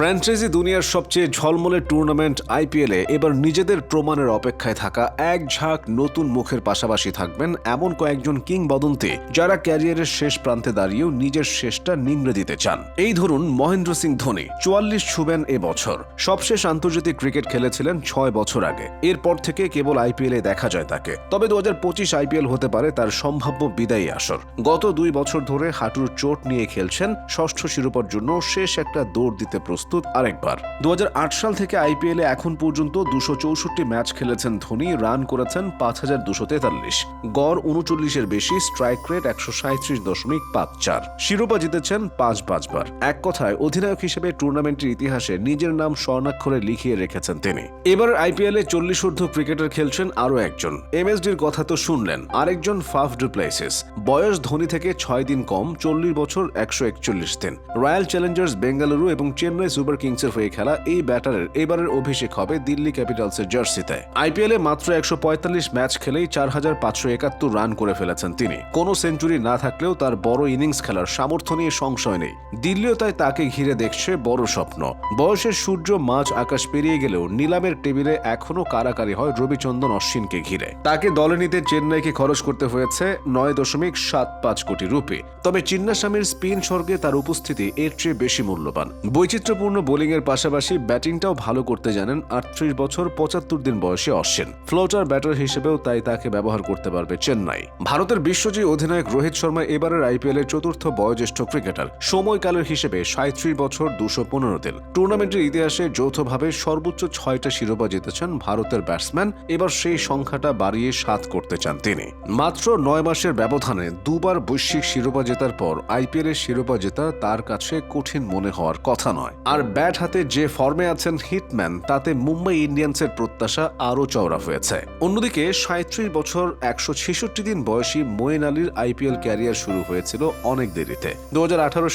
Franchise দুনিয়ার সবচেয়ে ঝলমলে টুর্নামেন্ট আইপিএলে এবার নিজেদের প্রমাণের অপেক্ষায় থাকা এক ঝাঁক নতুন মুখের পাশাপাশি থাকবেন এমন কয়েকজন কিংবদন্তি যারা ক্যারিয়ারের শেষ প্রান্তে দাঁড়িয়েও নিজের শেষটা নিংড়ে দিতে চান। এই ধরুন মহেন্দ্র সিং ধোনি, চুয়াল্লিশ ছুবেন এবছর সবশেষ আন্তর্জাতিক ক্রিকেট খেলেছিলেন ছয় বছর আগে। এরপর থেকে কেবল আইপিএলে দেখা যায় তাকে। তবে দু হাজার পঁচিশ আইপিএল হতে পারে তার সম্ভাব্য বিদায়ী আসর। গত দুই বছর ধরে হাঁটুর চোট নিয়ে খেলছেন ষষ্ঠ শিরোপার জন্য শেষ একটা দৌড় দিতে প্রস্তুত। আরেকবার। দু হাজার আট সাল থেকে আইপিএলে এখন পর্যন্ত দুশো ম্যাচ খেলেছেন ধোনি, রান করেছেন পাঁচ হাজার দুশো তেতাল্লিশ। গড় উনচল্লিশের বেশি, স্ট্রাইক রেট একশো সাঁত্রিশ দশমিক পাঁচ চার। শিরোপা জিতেছেন পাঁচ পাঁচবার। এক কথায়, অধিনায়ক হিসেবে টুর্নামেন্টের ইতিহাসে নিজের নাম স্বর্ণাক্ষরে লিখিয়ে রেখেছেন তিনি। এবার আইপিএলে চল্লিশ ঊর্ধ্ব ক্রিকেটার খেলছেন আরও একজন। এমএসডির কথা তো শুনলেন, আরেকজন ফাফ ডুপ্লাইসিস বয়স ধোনি থেকে ছয় দিন কম, চল্লিশ বছর একশো একচল্লিশ দিন। রয়্যাল চ্যালেঞ্জার্স বেঙ্গালুরু এবং চেন্নাই সুপার কিংসের হয়ে খেলা এই ব্যাটারের এবারের অভিষেক হবে দিল্লি ক্যাপিটালসের জার্সিতে। আইপিএলে মাত্র একশো পঁয়তাল্লিশ ম্যাচ খেলেই চার হাজার পাঁচশো একাত্তর রান করে ফেলেছেন তিনি। কোনো সেঞ্চুরি না থাকলেও তার বড় ইনিংস খেলার সামর্থ্য নিয়ে সংশয় নেই। দিল্লিও তাই তাকে ঘিরে দেখছে বড় স্বপ্ন। বয়সের সূর্য মাঝ আকাশ পেরিয়ে গেলেও নিলামের টেবিলে এখনও কারাকারি হয় রবিচন্দন অশ্বিনকে ঘিরে। তাকে দলে নিতে চেন্নাইকে খরচ করতে হয়েছে নয় দশমিক সাত পাঁচ কোটি রুপি। তবে চিন্নাস্বামীর স্পিন স্বর্গে তার উপস্থিতি এর চেয়ে বেশি মূল্যবান। বৈচিত্র্যপূর্ণ বোলিংয়ের পাশাপাশি ব্যাটিংটাও ভালো করতে জানেন আটত্রিশ বছর পঁচাত্তর দিন বয়সী অশ্বিন। ফ্লোটার ব্যাটার হিসেবেও তাই তাকে ব্যবহার করতে পারবে চেন্নাই। ভারতের বিশ্বজয়ী অধিনায়ক রোহিত শর্মা এবারের আইপিএল এর চতুর্থ বয়োজ্যেষ্ঠ ক্রিকেটার। সময়কালের হিসেবে সাঁত্রিশ বছর দুশো পনেরো দিন। টুর্নামেন্টের ইতিহাসে যৌথভাবে সর্বোচ্চ ছয়টা শিরোপা জিতেছেন ভারতের ব্যাটসম্যান। এবার সেই সংখ্যাটা বাড়িয়ে সাত করতে চান তিনি। মাত্র নয় মাসের ব্যবধানে দুবার বৈশ্বিক শিরোপা জেতার পর আইপিএল এর শিরোপা জেতা তার কাছে কঠিন মনে হওয়ার কথা নয়। আর ব্যাট হাতে যে ফর্মে আছেন হিটম্যান, তাতে মুম্বাই ইন্ডিয়ান্সের প্রত্যাশা আরও চওড়া হয়েছে। অন্যদিকে সাঁত্রিশ বছর, একশো ছেষট্টি দিন বয়সী মোয়েন আলীর আইপিএল ক্যারিয়ার শুরু হয়েছিল অনেক দেরিতে। দু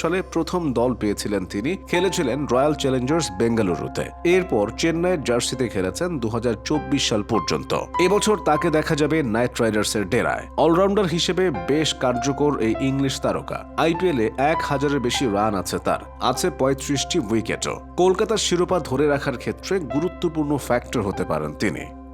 সালে প্রথম দল পেয়েছিলেন তিনি, খেলেছিলেন রয়্যাল চ্যালেঞ্জার্স বেঙ্গালুরুতে। এরপর চেন্নাইয়ের জার্সিতে খেলেছেন দু হাজার চব্বিশ সাল পর্যন্ত। এবছর তাকে দেখা যাবে নাইট রাইডার্সের ডেরায়। অলরাউন্ডার হিসেবে বেশ কার্যকর এই ইংলিশ তারকা। আইপিএলে এক হাজারের বেশি রান আছে তার। আছে পঁয়ত্রিশটি উইকেটও কলকাতার শিরোপা ধরে রাখার ক্ষেত্রে গুরুত্বপূর্ণ ফ্যাক্টর হতে পারেন তিনি।